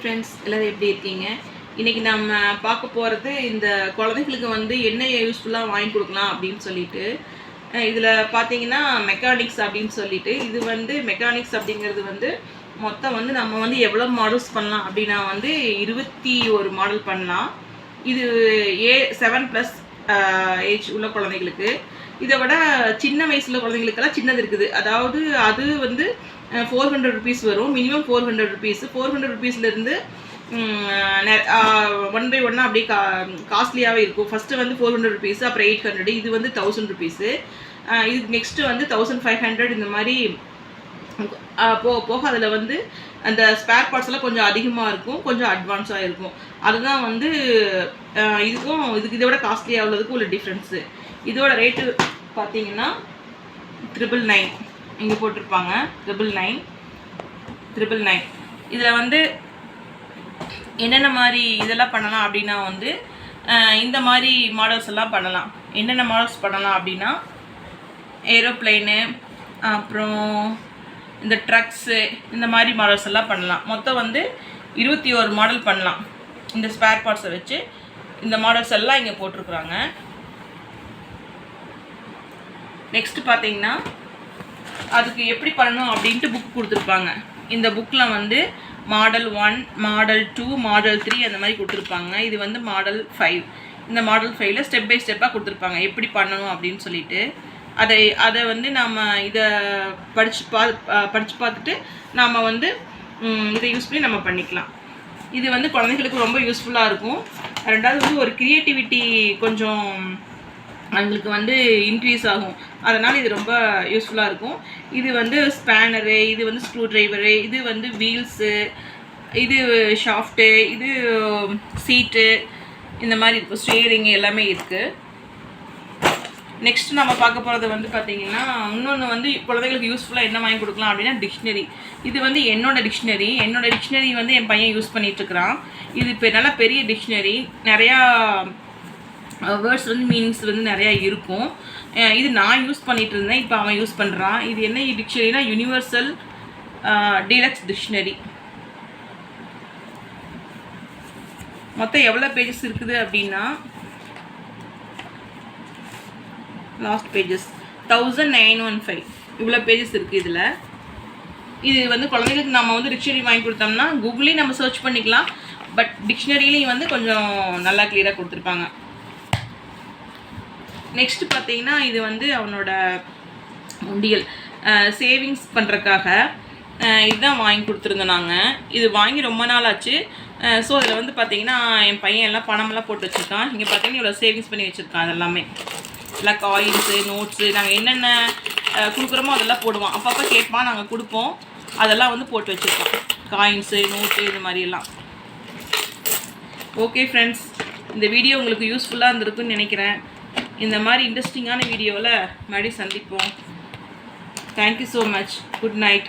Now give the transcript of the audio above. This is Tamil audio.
ஃப்ரெண்ட்ஸ் எல்லோரும் எப்படி இருக்கீங்க? இன்றைக்கி நம்ம பார்க்க போகிறது இந்த குழந்தைங்களுக்கு வந்து என்ன யூஸ்ஃபுல்லாக வாங்கி கொடுக்கலாம் அப்படின்னு சொல்லிட்டு. இதில் பார்த்தீங்கன்னா மெக்கானிக்ஸ் அப்படின்னு சொல்லிட்டு. இது வந்து மெக்கானிக்ஸ் அப்படிங்கிறது வந்து மொத்தம் வந்து நம்ம வந்து எவ்வளோ மாடல்ஸ் பண்ணலாம் அப்படின்னா வந்து இருபத்தி ஒரு மாடல் பண்ணலாம். இது ஏ செவன் ப்ளஸ் ஏஜ் உள்ள குழந்தைங்களுக்கு இதை விட சின்ன வயசுல குழந்தைங்களுக்கெல்லாம் சின்னது இருக்குது. அதாவது அது வந்து ஃபோர் ஹண்ட்ரட் ருபீஸ் வரும். Minimum four hundred rupees four hundred ருபீஸ்லேருந்து one by ஒன்னாக அப்படியே கா காஸ்ட்லியாகவே இருக்கும். ஃபஸ்ட்டு வந்து ஃபோர் ஹண்ட்ரட் ருபீஸ் அப்புறம் எயிட் ஹண்ட்ரட் இது வந்து தௌசண்ட் ருபீஸு இது நெக்ஸ்ட்டு வந்து தௌசண்ட் ஃபைவ் ஹண்ட்ரட் இந்த மாதிரி போக போக அதில் வந்து அந்த ஸ்பேர் பார்ட்ஸ் எல்லாம் கொஞ்சம் அதிகமாக இருக்கும். கொஞ்சம் அட்வான்ஸாக இருக்கும். அதுதான் வந்து இதுக்கும் இதுக்கு இதை விட காஸ்ட்லியாக உள்ளதுக்கும் உள்ள டிஃப்ரென்ஸு இதோட ரேட்டு பார்த்தீங்கன்னா ட்ரிபிள் நைன் இங்கே போட்டிருப்பாங்க. ட்ரிபிள் நைன் ட்ரிபிள் நைன் இதில் வந்து என்னென்ன மாதிரி இதெல்லாம் பண்ணலாம் அப்படின்னா வந்து இந்த மாதிரி மாடல்ஸ் எல்லாம் பண்ணலாம். என்னென்ன மாடல்ஸ் பண்ணலாம் அப்படின்னா ஏரோப்ளைனு அப்புறம் இந்த ட்ரக்ஸு இந்த மாதிரி மாடல்ஸ் எல்லாம் பண்ணலாம். மொத்தம் வந்து இருபத்தி ஒரு மாடல் பண்ணலாம். இந்த ஸ்பேர் பார்ட்ஸை வச்சு இந்த மாடல்ஸ் எல்லாம் இங்கே போட்டிருக்குறாங்க. நெக்ஸ்ட் பார்த்தீங்கன்னா அதுக்கு எப்படி பண்ணணும் அப்படின்ட்டு புக் கொடுத்துருப்பாங்க. இந்த புக்கில் வந்து model one model two model three அந்த மாதிரி கொடுத்துருப்பாங்க. இது வந்து மாடல் ஃபைவ் இந்த மாடல் ஃபைவ்ல ஸ்டெப் பை ஸ்டெப்பாக கொடுத்துருப்பாங்க. எப்படி பண்ணணும் அப்படின்னு சொல்லிட்டு. அதை அதை வந்து நாம் இதை படித்து பா படித்து பார்த்துட்டு நாம் வந்து இதை யூஸ் பண்ணி நம்ம பண்ணிக்கலாம். இது வந்து குழந்தைங்களுக்கு ரொம்ப யூஸ்ஃபுல்லாக இருக்கும். ரெண்டாவது வந்து ஒரு க்ரியேட்டிவிட்டி கொஞ்சம் அவங்களுக்கு வந்து இன்க்ரீஸ் ஆகும். அதனால் இது ரொம்ப யூஸ்ஃபுல்லாக இருக்கும். இது வந்து ஸ்பேனரு இது வந்து ஸ்க்ரூ ட்ரைவரு இது வந்து வீல்ஸு இது ஷாஃப்ட்டு இது சீட்டு இந்த மாதிரி இருக்கும் ஸ்டேரிங் எல்லாமே இருக்குது நெக்ஸ்ட் நம்ம பார்க்க போகிறது வந்து பார்த்திங்கன்னா இன்னொன்று வந்து குழந்தைங்களுக்கு யூஸ்ஃபுல்லாக என்ன வாங்கி கொடுக்கலாம் அப்படின்னா டிக்ஷனரி இது வந்து என்னோடய டிக்ஷனரி என்னோடய டிக்ஷனரி வந்து என் பையன் யூஸ் பண்ணிகிட்ருக்கிறான் இது இப்போ நல்லா பெரிய டிக்ஷனரி நிறையா வேர்ட்ஸ் வந்து மீனிங்ஸ் வந்து நிறையா இருக்கும். இது நான் யூஸ் பண்ணிகிட்டு இருந்தேன் இப்போ அவன் யூஸ் பண்ணுறான் இது என்ன டிக்ஷனரினா யூனிவர்சல் டீலக்ஸ் டிக்ஷனரி மொத்தம் எவ்வளோ பேஜஸ் இருக்குது அப்படின்னா last pages thousand nine one five இவ்வளோ பேஜஸ் இருக்குது இதில். இது வந்து குழந்தைங்களுக்கு நம்ம வந்து டிக்ஷனரி வாங்கி கொடுத்தோம்னா கூகுளையும் நம்ம சர்ச் பண்ணிக்கலாம். பட் டிக்ஷனரியிலையும் வந்து கொஞ்சம் நல்லா கிளியராக கொடுத்துருப்பாங்க. நெக்ஸ்ட் பார்த்தீங்கன்னா இது வந்து அவனோட உண்டியல். சேவிங்ஸ் பண்ணுறக்காக இதுதான் வாங்கி கொடுத்துருந்தோம் நாங்கள் இது வாங்கி ரொம்ப நாள் ஆச்சு. ஸோ அதில் வந்து பார்த்தீங்கன்னா என் பையன் எல்லாம் பணமெல்லாம் போட்டு வச்சுருக்கான். இங்கே பார்த்தீங்கன்னா இவ்வளோ சேவிங்ஸ் பண்ணி வச்சுருக்கான் அதெல்லாமே. எல்லாம் காயின்ஸு நோட்ஸு நாங்கள் என்னென்ன கொடுக்குறோமோ அதெல்லாம் போடுவோம் அப்பப்போ கேட்பான் நாங்கள் கொடுப்போம். அதெல்லாம் வந்து போட்டு வச்சுருக்கோம் காயின்ஸு நோட்டு இது மாதிரி எல்லாம். ஓகே ஃப்ரெண்ட்ஸ் இந்த வீடியோ உங்களுக்கு யூஸ்ஃபுல்லாக இருந்திருக்குன்னு நினைக்கிறேன். இந்த மாதிரி இன்ட்ரெஸ்டிங்கான வீடியோவில் மறுபடியும் சந்திப்போம். Thank you so much good night